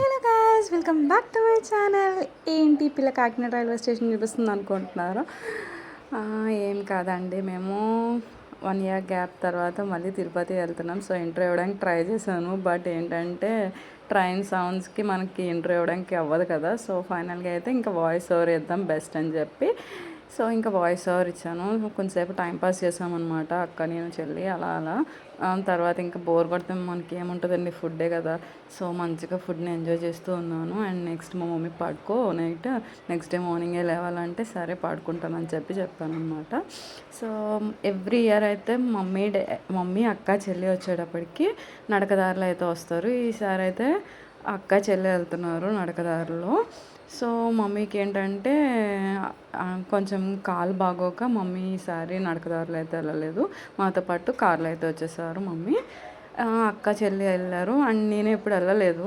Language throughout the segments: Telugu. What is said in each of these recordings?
Hello guys welcome back to my channel ఏంటి పిల్ల కాకినాడ రైల్వే స్టేషన్ చూపిస్తుంది అనుకుంటున్నారు? ఏం కాదండి మేము వన్ ఇయర్ గ్యాప్ తర్వాత మళ్ళీ తిరుపతి వెళ్తున్నాం. సో ఇంటర్వ్యూ ఇవ్వడానికి ట్రై చేశాను. బట్ ఏంటంటే ట్రైన్ సౌండ్స్కి మనకి ఇంటర్వ్యూ ఇవ్వడానికి అవ్వదు కదా. సో ఫైనల్గా అయితే ఇంకా వాయిస్ ఓవర్ ఇద్దాం బెస్ట్ అని చెప్పి. సో ఇంకా వాయిస్ ఓవర్ ఇచ్చాను. కొంతసేపు టైంపాస్ చేసామన్నమాట అక్క నేను చెల్లి అలా అలా. తర్వాత ఇంకా బోర్ కొడితే మనకి ఏముంటుందండి? ఫుడ్డే కదా. సో మంచిగా ఫుడ్ని ఎంజాయ్ చేస్తూ ఉన్నాను. అండ్ నెక్స్ట్ మా మమ్మీ పడుకో నైట్ నెక్స్ట్ డే మార్నింగే లేవాలంటే సరే పడుకుంటానని చెప్పి చెప్పాను అనమాట సో ఎవ్రీ ఇయర్ అయితే మమ్మీ డే మమ్మీ అక్క చెల్లి వచ్చేటప్పటికి నడకదారులు అయితే వస్తారు. ఈసారి అయితే అక్క చెల్లి వెళ్తున్నారు నడకదారులో సో మమ్మీకి ఏంటంటే కొంచెం కాలు బాగోక మమ్మీ ఈసారి నడకదారులు అయితే వెళ్ళలేదు. మాతో పాటు కార్లో అయితే వచ్చేసారు మమ్మీ. అక్క చెల్లి వెళ్ళారు. అండ్ నేను ఎప్పుడు వెళ్ళలేదు.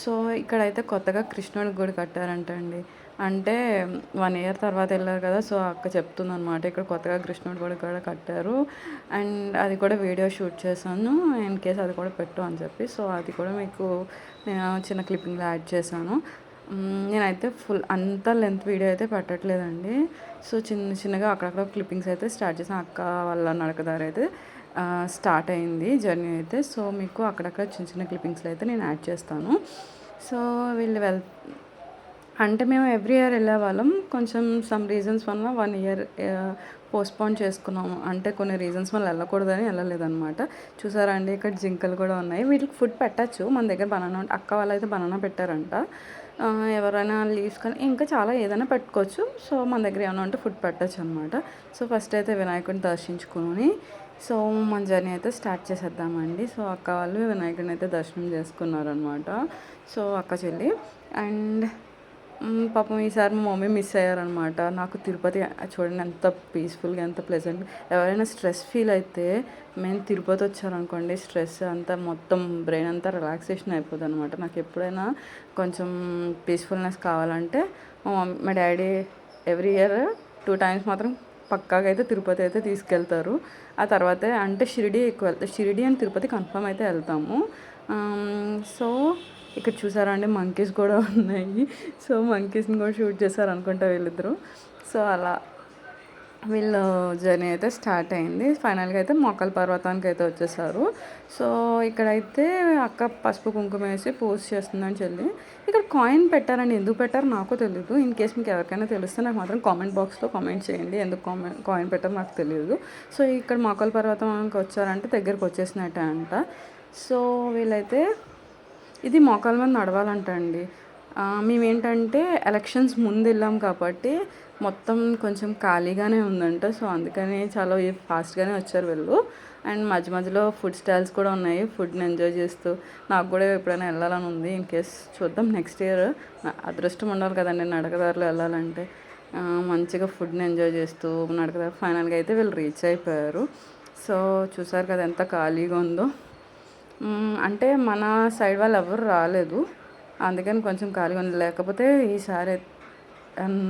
సో ఇక్కడైతే కొత్తగా కృష్ణుడి గుడి కట్టారంట అండి అంటే వన్ ఇయర్ తర్వాత వెళ్ళారు కదా సో అక్క చెప్తుంది అనమాట ఇక్కడ కొత్తగా కృష్ణుడి గుడి కూడా కట్టారు. అండ్ అది కూడా వీడియో షూట్ చేశాను. ఇన్ కేస్ అది కూడా పెట్టు అని చెప్పి. సో అది కూడా మీకు నేను చిన్న క్లిప్పింగ్లో యాడ్ చేశాను. నేనైతే ఫుల్ అంత లెంత్ వీడియో అయితే పెట్టట్లేదండి. సో చిన్న చిన్నగా అక్కడక్కడ క్లిప్పింగ్స్ అయితే స్టార్ట్ చేసాను అక్క వాళ్ళ నడకదారు అయితే స్టార్ట్ అయింది జర్నీ అయితే. సో మీకు అక్కడక్కడ చిన్న చిన్న క్లిప్పింగ్స్లో అయితే నేను యాడ్ చేస్తాను. సో వీళ్ళు వెల్ అంటే మేము ఎవ్రీ ఇయర్ వెళ్ళే వాళ్ళం. కొంచెం సమ్ రీజన్స్ వల్ల వన్ ఇయర్ పోస్ట్పోన్ చేసుకున్నాము. అంటే కొన్ని రీజన్స్ వల్ల వెళ్ళకూడదని వెళ్ళలేదన్నమాట. చూసారా అండి ఇక్కడ జింకలు కూడా ఉన్నాయి. వీటికి ఫుడ్ పెట్టచ్చు. మన దగ్గర బనానా అక్క వాళ్ళు అయితే బనానా పెట్టారంట. ఎవరైనా లీవ్స్ కానీ ఇంకా చాలా ఏదైనా పెట్టుకోవచ్చు. సో మన దగ్గర ఏమైనా ఉంటే ఫుడ్ పెట్టచ్చు అనమాట సో ఫస్ట్ అయితే వినాయకుడిని దర్శించుకొని సో మన జర్నీ అయితే స్టార్ట్ చేసేద్దామండి. సో అక్క వాళ్ళు వినాయకుడిని అయితే దర్శనం చేసుకున్నారనమాట సో అక్క చెల్లి. అండ్ పాపం ఈసారి మా మమ్మీ మిస్ అయ్యారనమాట నాకు తిరుపతి చూడండి ఎంత పీస్ఫుల్గా ఎంత ప్లెజెంట్ ఎవరైనా స్ట్రెస్ ఫీల్ అయితే మేము తిరుపతి వచ్చారనుకోండి స్ట్రెస్ అంతా మొత్తం బ్రెయిన్ అంతా రిలాక్సేషన్ అయిపోతుంది అనమాట నాకు ఎప్పుడైనా కొంచెం పీస్ఫుల్నెస్ కావాలంటే మా మమ్మీ మా daddy every year two times మాత్రం పక్కాగా అయితే తిరుపతి అయితే తీసుకెళ్తారు. ఆ తర్వాత అంటే షిరిడి ఎక్కువ వెళ్తాం షిరిడి అండ్ తిరుపతి కన్ఫర్మ్ అయితే వెళ్తాము. సో ఇక్కడ చూసారా అండి మంకీస్ కూడా ఉన్నాయి. సో మంకీస్ని కూడా షూట్ చేశారు అనుకుంటా వీళ్ళిద్దరు. సో అలా వీళ్ళు జర్నీ అయితే స్టార్ట్ అయింది. ఫైనల్గా అయితే మొక్కల పర్వతానికి అయితే వచ్చేసారు. సో ఇక్కడైతే అక్క పసుపు కుంకుమ వేసి పోస్ట్ చేస్తుందని చెల్లి ఇక్కడ కాయిన్ పెట్టారండి. ఎందుకు పెట్టారో నాకు తెలియదు ఇన్ కేస్ మీకు ఎవరికైనా తెలిస్తే నాకు మాత్రం కామెంట్ బాక్స్లో కామెంట్ చేయండి. ఎందుకు కామెంట్ కాయిన్ పెట్టారో నాకు తెలియదు సో ఇక్కడ మొక్కల పర్వతానికి వచ్చారంటే దగ్గరకు వచ్చేసినట్టే అంట సో వీళ్ళైతే ఇది మోకాల మీద నడవాలంట అండి. మేమేంటంటే ఎలక్షన్స్ ముందు వెళ్ళాం కాబట్టి మొత్తం కొంచెం ఖాళీగానే ఉందంట. సో అందుకని చాలా ఫాస్ట్గానే వచ్చారు వీళ్ళు. అండ్ మధ్య మధ్యలో ఫుడ్ స్టాల్స్ కూడా ఉన్నాయి. ఫుడ్ని ఎంజాయ్ చేస్తూ నాకు కూడా ఎప్పుడైనా వెళ్ళాలని ఉంది. ఇన్ కేస్ చూద్దాం నెక్స్ట్ ఇయర్. అదృష్టం ఉండాలి కదండి నడకదారులు వెళ్ళాలంటే. మంచిగా ఫుడ్ని ఎంజాయ్ చేస్తూ నడకదారు ఫైనల్గా అయితే వీళ్ళు రీచ్ అయిపోయారు. సో చూసారు కదా ఎంత ఖాళీగా ఉందో. అంటే మన సైడ్ వాళ్ళు ఎవరు రాలేదు. అందుకని కొంచెం ఖాళీగా ఉంది లేకపోతే ఈసారి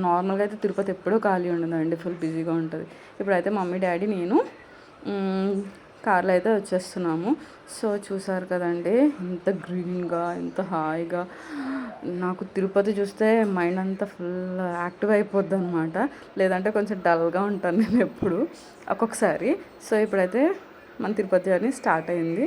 నార్మల్గా అయితే తిరుపతి ఎప్పుడూ ఖాళీ ఉండదండి ఫుల్ బిజీగా ఉంటుంది. ఇప్పుడైతే మమ్మీ డాడీ నేను కార్లో అయితే వచ్చేస్తున్నాము. సో చూసారు కదండి ఎంత గ్రీన్గా ఎంత హాయిగా. నాకు తిరుపతి చూస్తే మైండ్ అంతా ఫుల్ యాక్టివ్ అయిపోద్ది అనమాట లేదంటే కొంచెం డల్గా ఉంటాను నేను ఎప్పుడు. ఒక్కొక్కసారి. సో ఇప్పుడైతే మన తిరుపతి జర్నీ స్టార్ట్ అయింది.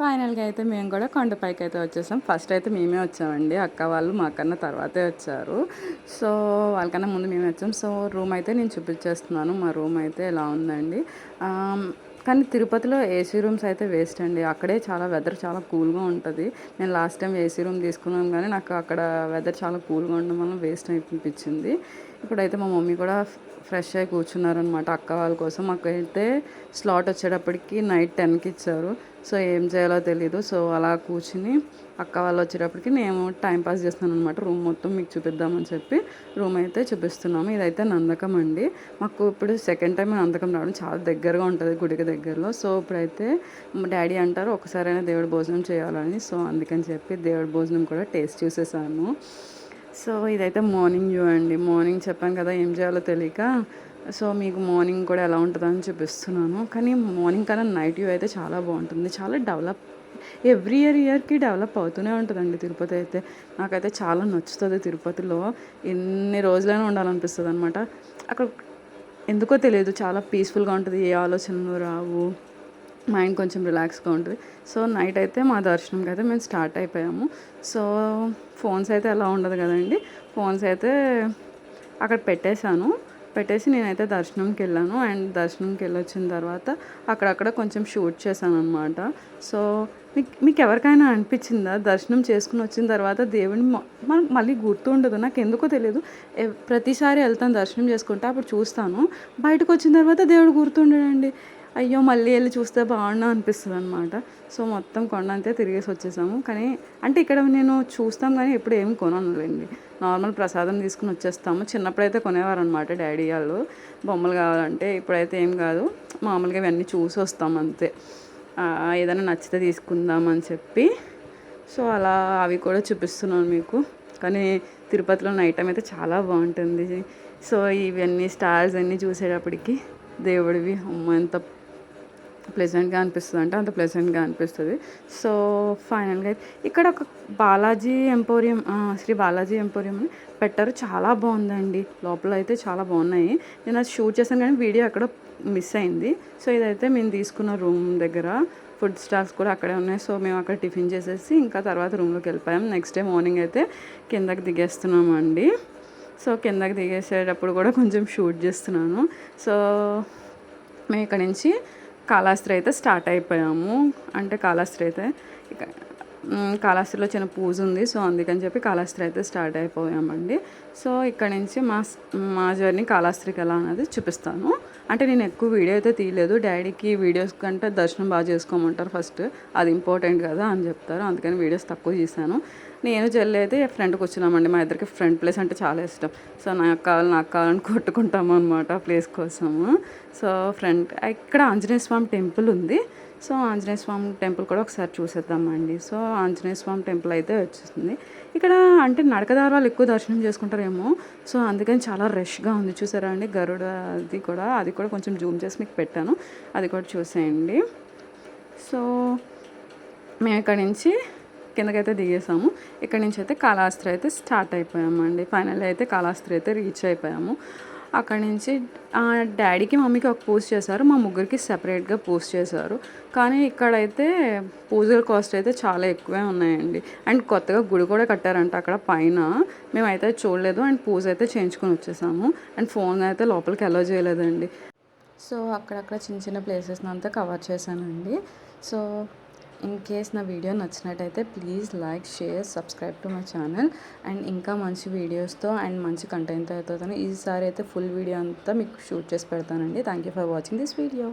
ఫైనల్గా అయితే మేము కూడా కొండపైకి అయితే వచ్చేసాం. ఫస్ట్ అయితే మేమే వచ్చామండి. అక్క వాళ్ళు మాకన్నా తర్వాతే వచ్చారు. సో వాళ్ళకన్నా ముందు మేమే వచ్చాం. సో రూమ్ అయితే నేను చూపించేస్తున్నాను. మా రూమ్ అయితే ఇలా ఉందండి? కానీ తిరుపతిలో ఏసీ రూమ్స్ అయితే వేస్ట్ అండి. అక్కడే చాలా వెదర్ చాలా కూల్గా ఉంటుంది. నేను లాస్ట్ టైం ఏసీ రూమ్ తీసుకున్నాను కానీ నాకు అక్కడ వెదర్ చాలా కూల్గా ఉండడం వల్ల వేస్ట్ అనిపించింది ఇప్పుడైతే మా మమ్మీ కూడా ఫ్రెష్ అయి కూర్చున్నారనమాట అక్క వాళ్ళ కోసం. మాకైతే స్లాట్ వచ్చేటప్పటికి నైట్ టెన్కి ఇచ్చారు. సో ఏం చేయాలో తెలీదు. సో అలా కూర్చుని అక్క వాళ్ళు వచ్చేటప్పటికి నేను టైం పాస్ చేస్తాను అనమాట రూమ్ మొత్తం మీకు చూపిద్దామని చెప్పి రూమ్ అయితే చూపిస్తున్నాము. ఇదైతే నందకం అండి. మాకు ఇప్పుడు సెకండ్ టైం నందకం రావడం చాలా దగ్గరగా ఉంటుంది గుడికి దగ్గరలో. సో ఇప్పుడైతే మా డాడీ అంటారు ఒకసారైనా దేవుడి భోజనం చేయాలని. సో అందుకని చెప్పి దేవుడి భోజనం కూడా టేస్ట్ చూసేసాను. సో ఇదైతే మార్నింగ్ వ్యూ అండి. మార్నింగ్ చెప్పాను కదా ఏం చేయాలో తెలియక సో మీకు మార్నింగ్ కూడా ఎలా ఉంటుందని చూపిస్తున్నాను. కానీ మార్నింగ్ కన్నా నైట్ వ్యూ అయితే చాలా బాగుంటుంది. చాలా డెవలప్ ఎవ్రీ ఇయర్ ఇయర్కి డెవలప్ అవుతూనే ఉంటుందండి తిరుపతి అయితే. నాకైతే చాలా నచ్చుతుంది తిరుపతిలో. ఎన్ని రోజులైనా ఉండాలనిపిస్తుంది అనమాట అక్కడ ఎందుకో తెలియదు. చాలా పీస్ఫుల్గా ఉంటుంది. ఏ ఆలోచనలు రావు. మైండ్ కొంచెం రిలాక్స్గా ఉంటుంది. సో నైట్ అయితే మా దర్శనంకి అయితే మేము స్టార్ట్ అయిపోయాము. సో ఫోన్స్ అయితే అలా ఉండదు కదండి. ఫోన్స్ అయితే అక్కడ పెట్టేశాను. పెట్టేసి నేనైతే దర్శనంకి వెళ్ళాను. అండ్ దర్శనంకి వెళ్ళి వచ్చిన తర్వాత అక్కడక్కడ కొంచెం షూట్ చేశాను అనమాట సో మీకు మీకు ఎవరికైనా అనిపించిందా? దర్శనం చేసుకుని వచ్చిన తర్వాత దేవుని మనకు మళ్ళీ గుర్తుండదు నాకు ఎందుకో తెలియదు. ప్రతిసారి వెళ్తాను దర్శనం చేసుకుంటే అప్పుడు చూస్తాను. బయటకు వచ్చిన తర్వాత దేవుడు గుర్తుండడండి. అయ్యో మళ్ళీ వెళ్ళి చూస్తే బాగున్నా అనిపిస్తుంది అనమాట సో మొత్తం కొండ అంతే తిరిగేసి వచ్చేసాము. కానీ అంటే ఇక్కడ నేను చూస్తాం కానీ ఎప్పుడు ఏం కొనలేండి నార్మల్ ప్రసాదం తీసుకుని వచ్చేస్తాము. చిన్నప్పుడైతే కొనేవారు అనమాట డాడీ వాళ్ళు. బొమ్మలు కావాలంటే ఇప్పుడైతే ఏం కాదు. మామూలుగా ఇవన్నీ చూసి వస్తాం అంతే. ఏదైనా నచ్చితే తీసుకుందాం అని చెప్పి. సో అలా అవి కూడా చూపిస్తున్నాను మీకు. కానీ తిరుపతిలో నైట్ టైం అయితే చాలా బాగుంటుంది. సో ఇవన్నీ స్టార్స్ అన్నీ చూసేటప్పటికి దేవుడివి. అమ్మ ఎంత ప్లెజెంట్గా అనిపిస్తుంది అంటే అంత ప్లెజెంట్గా అనిపిస్తుంది. సో ఫైనల్గా ఇక్కడ ఒక బాలాజీ ఎంపోరియం శ్రీ బాలాజీ ఎంపోరియం పెట్టారు. చాలా బాగుందండి. లోపల అయితే చాలా బాగున్నాయి. నేను అది షూట్ చేశాను కానీ వీడియో అక్కడ మిస్ అయింది. సో ఇదైతే మేము తీసుకున్న రూమ్ దగ్గర ఫుడ్ స్టాల్స్ కూడా అక్కడే ఉన్నాయి. సో మేము అక్కడ టిఫిన్ చేసేసి ఇంకా తర్వాత రూమ్లోకి వెళ్ళిపోయాం. నెక్స్ట్ డే మార్నింగ్ అయితే కిందకి దిగేస్తున్నామండి. సో కిందకి దిగేసేటప్పుడు కూడా కొంచెం షూట్ చేస్తున్నాను. సో మేము ఇక్కడ నుంచి కాళహస్తి అయితే స్టార్ట్ అయిపోయాము. అంటే కాళహస్తి అయితే ఇక కాళహస్తిలో చిన్న పూజ ఉంది. సో అందుకని చెప్పి కాళహస్తి అయితే స్టార్ట్ అయిపోయామండి. సో ఇక్కడ నుంచి మా మా జర్నీ కాళహస్తికి ఎలా అనేది చూపిస్తాను. అంటే నేను ఎక్కువ వీడియో అయితే తీయలేదు. డాడీకి వీడియోస్ కంటే దర్శనం బాగా చేసుకోమంటారు ఫస్ట్. అది ఇంపార్టెంట్ కదా అని చెప్తారు. అందుకని వీడియోస్ తక్కువ చేశాను నేను చెల్లి అయితే ఫ్రెండ్కి వచ్చినామండి. మా ఇద్దరికి ఫ్రంట్ ప్లేస్ అంటే చాలా ఇష్టం. సో నాకు కావాలి నాకు కావాలని కొట్టుకుంటాము అనమాట ప్లేస్ కోసము. సో ఫ్రంట్ ఇక్కడ ఆంజనేయ స్వామి టెంపుల్ ఉంది. సో ఆంజనేయ స్వామి టెంపుల్ కూడా ఒకసారి చూసేద్దామండి. సో ఆంజనేయ స్వామి టెంపుల్ అయితే వచ్చేసింది. ఇక్కడ అంటే నడకదారాలు ఎక్కువ దర్శనం చేసుకుంటారేమో. సో అందుకని చాలా రష్గా ఉంది. చూసారా అండి? గరుడ అది కూడా అది కూడా కొంచెం జూమ్ చేసి మీకు పెట్టాను. అది కూడా చూసేయండి. సో మేము ఇక్కడ నుంచి కిందకైతే దిగేసాము. ఇక్కడ నుంచి అయితే కాళాస్త్రి అయితే స్టార్ట్ అయిపోయామండి. ఫైనల్ అయితే కాళాస్త్రి అయితే రీచ్ అయిపోయాము. అక్కడి నుంచి డాడీకి మమ్మీకి ఒక పూజ చేశారు. మా ముగ్గురికి సెపరేట్గా పూజ చేశారు. కానీ ఇక్కడైతే పూజల కాస్ట్ అయితే చాలా ఎక్కువే ఉన్నాయండి. అండ్ కొత్తగా గుడి కూడా కట్టారంట అక్కడ పైన. మేమైతే చూడలేదు. అండ్ పూజ అయితే చేయించుకొని వచ్చేసాము. అండ్ ఫోన్ అయితే లోపలికి అలో చేయలేదండి. సో అక్కడక్కడ చిన్న చిన్న ప్లేసెస్ని అంతా కవర్ చేశానండి. సో ఇన్ కేస్ నా వీడియో నచ్చినట్టయితే please like share subscribe to my channel and ఇంకా మంచి వీడియోస్తో అండ్ మంచి కంటెంట్తో అవుతుందని ఈసారి అయితే ఫుల్ వీడియో అంతా మీకు షూట్ చేసి పెడతానండి. Thank you for watching this video